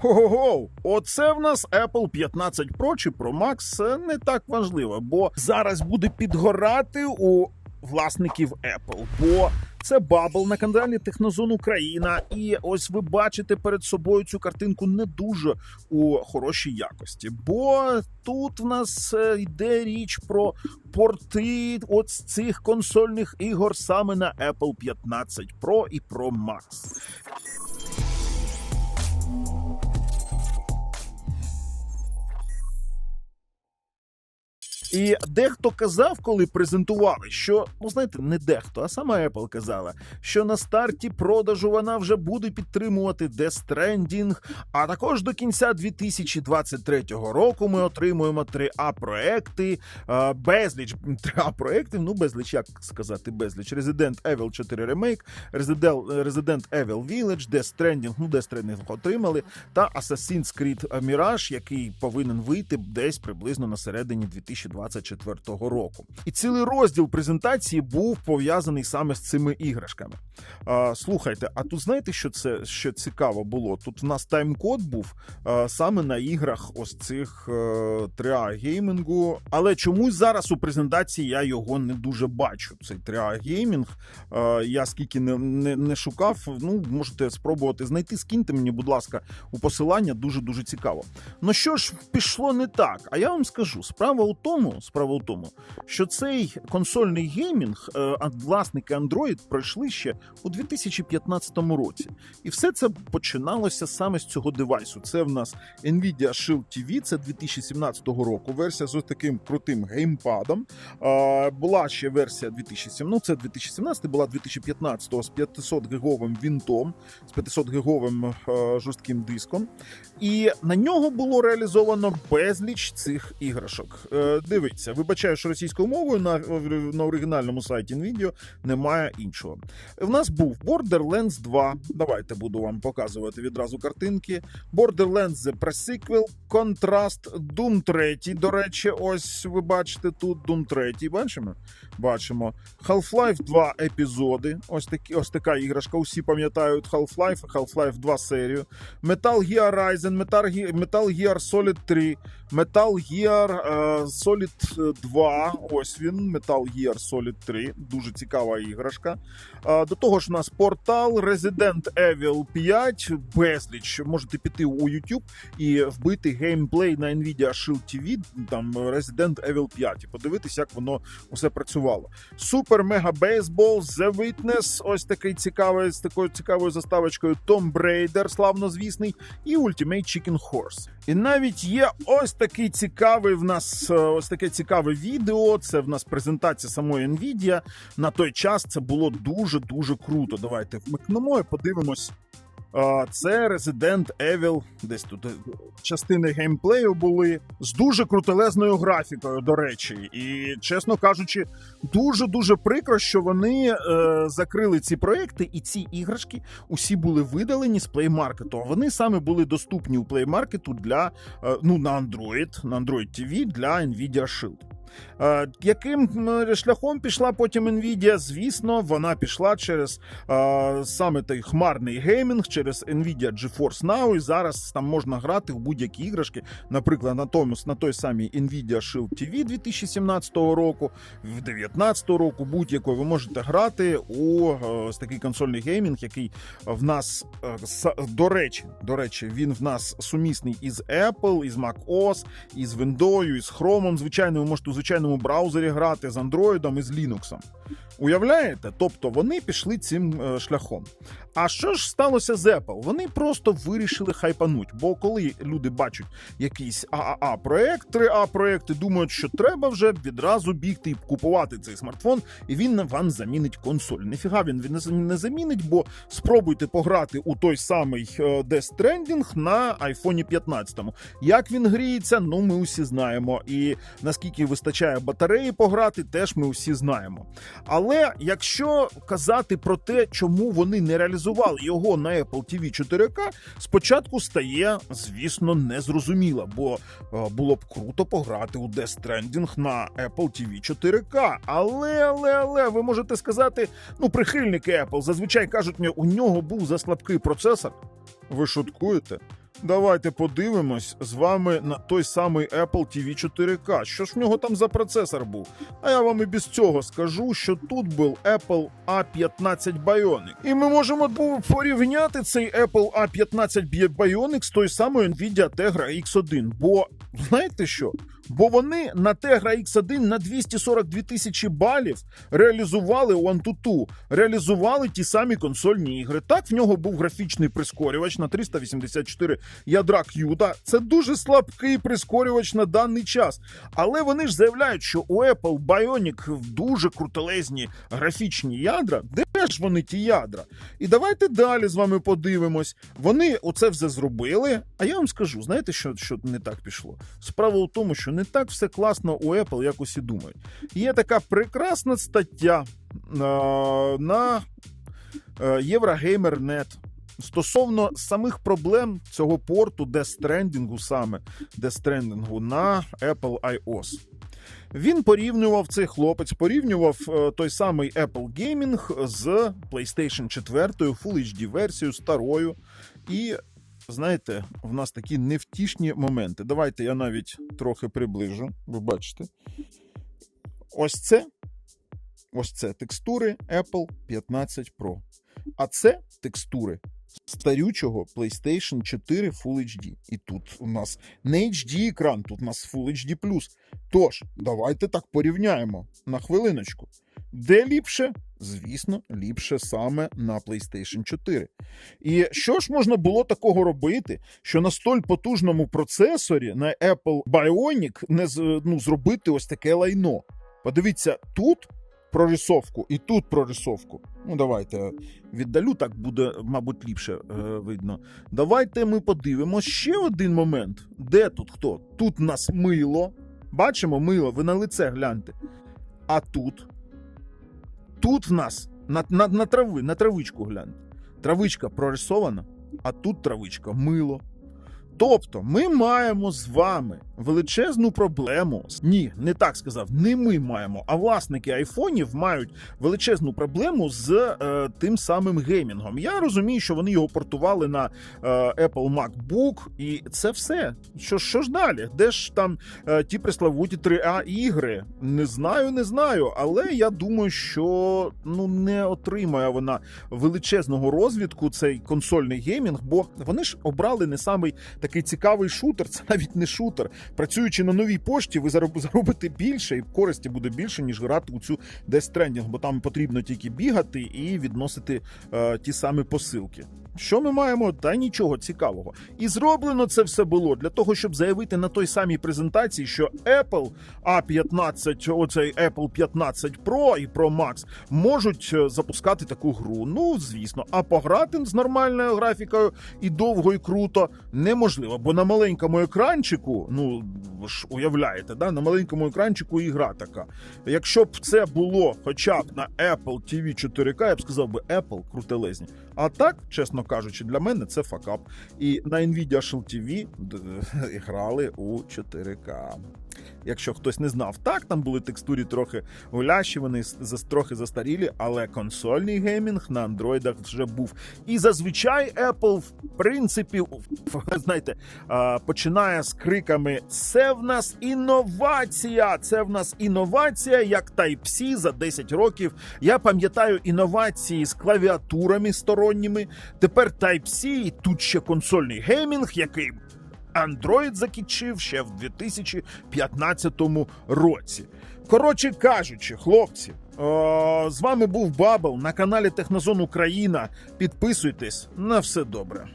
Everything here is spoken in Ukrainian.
Хо-хо-хо, оце в нас Apple 15 Pro чи Pro Max не так важливо, бо зараз буде підгорати у власників Apple. Бо це бабл на каналі Технозон Україна. І ось ви бачите перед собою цю картинку не дуже у хорошій якості. Бо тут в нас е, йде річ про порти от цих консольних ігор саме на Apple 15 Pro і Pro Max. І дехто казав, коли презентували, що ну знаєте, не дехто, а сама Apple казала, що на старті продажу вона вже буде підтримувати Death Stranding, а також до кінця 2023 року ми отримуємо 3А проекти, е, безліч 3А проектів. Ну безліч, як сказати, безліч Resident Evil 4 Remake, Resident, Resident Evil Village, Death Stranding, ну Death Stranding отримали, та Assassin's Creed Mirage, який повинен вийти десь приблизно на середині 2024 року. І цілий розділ презентації був пов'язаний саме з цими іграшками. А, слухайте, а тут знаєте, що це що цікаво було? Тут в нас тайм-код був а, саме на іграх ось цих 3А геймінгу. Але чомусь зараз у презентації я його не дуже бачу. Цей 3А геймінг. Я скільки не, не, не шукав, ну можете спробувати знайти. Скиньте мені, будь ласка, у посилання дуже дуже цікаво. Ну що ж пішло не так? А я вам скажу: справа у тому, справа у тому, що цей консольний геймінг е, власники Android пройшли ще у 2015 році, і все це починалося саме з цього девайсу. Це в нас Nvidia Shield TV, це 2017 року. Версія з ось таким крутим геймпадом. Е, Була ще версія 2017, ну це 2017, була 2015 з 500 гіговим вінтом, з 500 гіговим е, жорстким диском. І на нього було реалізовано безліч цих іграшок. Дивіться, вибачаю, що російською мовою на, на оригінальному сайті NVIDIA немає іншого. В нас був Borderlands 2. Давайте буду вам показувати відразу картинки. Borderlands The Pre-Sequel, Contrast, Doom 3. До речі, ось ви бачите тут Doom 3. Бачимо? Бачимо. Half-Life 2 епізоди. Ось такі, ось така іграшка. Усі пам'ятають Half-Life, Half-Life 2 серію. Metal Gear Rising, Metal Gear, Solid 3, Metal Gear е, Solid 2. Ось він, Metal Gear Solid 3. Дуже цікава іграшка. До того ж, у нас портал Resident Evil 5. Безліч. Можете піти у YouTube і вбити геймплей на Nvidia Shield TV, там Resident Evil 5, і подивитися, як воно усе працювало. Супер Мега Бейсбол, The Witness, ось такий цікавий з такою цікавою заставочкою. Tomb Raider, славнозвісний, і Ultimate Chicken Horse. І навіть є ось такий цікавий в нас е, ось таке цікаве відео. Це в нас презентація самої Nvidia. На той час це було дуже дуже круто. Давайте вмикнемо і подивимось. Це Resident Evil, десь тут е, частини геймплею були з дуже крутелезною графікою, до речі. І, чесно кажучи, дуже дуже прикро, що вони е, закрили ці проекти, і ці іграшки усі були видалені з Market. А Вони саме були доступні у Market для е, ну на Android, на Android TV для Nvidia Shield. Е, Яким шляхом пішла потім Nvidia? Звісно, вона пішла через е, саме той хмарний геймінг, через Nvidia GeForce Now, і зараз там можна грати в будь-які іграшки, наприклад, на тому на той самій Nvidia Shield TV 2017 року, в 2019 року, будь-якої ви можете грати у е, ось такий консольний геймінг, який в нас до речі, до речі, він в нас сумісний із Apple, із macOS, із Windows, із Chrome. Звичайно, ви можете звичайному браузері грати з Android і з Linux. Уявляєте? Тобто вони пішли цим е, шляхом. А що ж сталося з Apple? Вони просто вирішили хайпануть. Бо коли люди бачать якийсь ААА проект, 3А проект і думають, що треба вже відразу бігти і купувати цей смартфон, і він вам замінить консоль. Ніфіга він він не замінить, бо спробуйте пограти у той самий е, Death Stranding на iPhone 15. Як він гріється, ну ми усі знаємо. І наскільки вистачає батареї пограти, теж ми усі знаємо. Але якщо казати про те, чому вони не реалізували його на Apple TV 4K, спочатку стає, звісно, незрозуміло, бо е, було б круто пограти у Death Stranding на Apple TV 4K. Але, але, але, ви можете сказати, ну, прихильники Apple зазвичай кажуть, мені, у нього був заслабкий процесор. Ви шуткуєте? Давайте подивимось з вами на той самий Apple TV 4K. Що ж в нього там за процесор був? А я вам і без цього скажу, що тут був Apple A15 Bionic. І ми можемо порівняти цей Apple A15 Bionic з той самою Nvidia Tegra X1. Бо знаєте що? Бо вони на Tegra X1 на 242 тисячі балів реалізували у Antutu, реалізували ті самі консольні ігри. Так, в нього був графічний прискорювач на 384 ядра CUDA. Це дуже слабкий прискорювач на даний час. Але вони ж заявляють, що у Apple Bionic дуже крутелезні графічні ядра. Де ж вони ті ядра? І давайте далі з вами подивимось. Вони оце все зробили. А я вам скажу, знаєте, що, що не так пішло? Справа у тому, що не так все класно у Apple, як усі думають. Є така прекрасна стаття е, на е, Eurogamer.net стосовно самих проблем цього порту Stranding саме Stranding на Apple iOS. Він порівнював цей хлопець, порівнював е, той самий Apple Gaming з PlayStation 4 Full HD версією старою. І знаєте, в нас такі невтішні моменти. Давайте я навіть трохи приближу. Ви бачите. Ось це. Ось це текстури Apple 15 Pro. А це текстури старючого PlayStation 4 Full HD. І тут у нас не HD екран, тут у нас Full HD+. Тож, давайте так порівняємо на хвилиночку. Де ліпше? Звісно, ліпше саме на PlayStation 4. І що ж можна було такого робити, що на столь потужному процесорі на Apple Bionic не ну, зробити ось таке лайно? Подивіться, тут прорисовку і тут прорисовку. Ну, давайте віддалю, так буде, мабуть, ліпше е, видно. Давайте ми подивимося ще один момент. Де тут хто? Тут в нас мило. Бачимо мило, ви на лице гляньте. А тут. Тут в нас на, на, на трави, на травичку гляньте. Травичка прорисована, а тут травичка мило. Тобто ми маємо з вами величезну проблему. Ні, не так сказав. Не ми маємо, а власники айфонів мають величезну проблему з е, тим самим геймінгом. Я розумію, що вони його портували на е, Apple MacBook, і це все. Що, що ж далі? Де ж там е, ті преславуті 3А ігри? Не знаю, не знаю. Але я думаю, що ну не отримає вона величезного розвитку цей консольний геймінг, бо вони ж обрали не самий цікавий шутер. Це навіть не шутер. Працюючи на новій пошті, ви зароб- заробите більше і користі буде більше, ніж грати у цю Death Stranding, бо там потрібно тільки бігати і відносити е, ті самі посилки. Що ми маємо? Та нічого цікавого. І зроблено це все було для того, щоб заявити на той самій презентації, що Apple A15, оцей Apple 15 Pro і Pro Max можуть е, запускати таку гру. Ну, звісно, а пограти з нормальною графікою і довго і круто неможливо, бо на маленькому екранчику, ну ви ж уявляєте, да, на маленькому екранчику і гра така. Якщо б це було хоча б на Apple TV 4K, я б сказав би Apple крутелезні. А так, чесно кажучи, для мене це факап. І на Nvidia Shield TV грали у 4К. Якщо хтось не знав, так там були текстурі трохи гулящі, вони трохи застарілі, але консольний геймінг на андроїдах вже був. І зазвичай Apple, в принципі, знаєте, починає з криками: це в нас інновація! Це в нас інновація, як Type-C за 10 років. Я пам'ятаю інновації з клавіатурами сторонніми. Тепер Type-C, і тут ще консольний геймінг, який Android закінчив ще в 2015 році. Коротше кажучи, хлопці, о, з вами був Бабл на каналі Технозон Україна. Підписуйтесь на все добре.